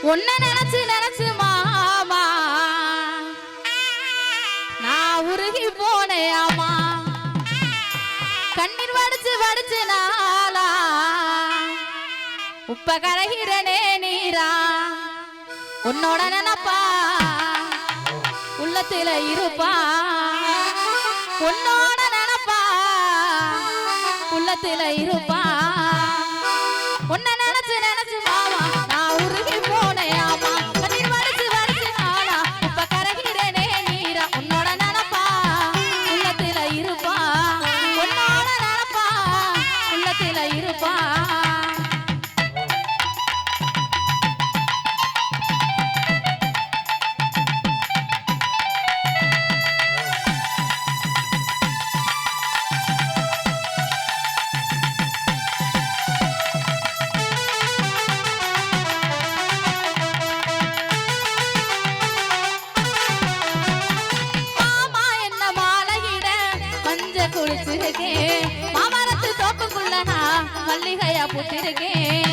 உன்னை நினைச்சு நினைச்சு மாமா. நான் உருகி போனேயாமா கண்ணீர் வடிச்சு வடிச்சு நாளா. உப்ப கரகிறனே நீரா. உன்னோட நினப்பா. உள்ளத்துல இருப்பா. உன்னோட நினப்பா. உள்ளத்துல இருப்பா. உன்னை நினைச்சு நினைச்சு குளிச்சிருக்கேன் மாமரத்து தோப்புக்குள்ள நான் மல்லிகையா புத்திருக்கேன்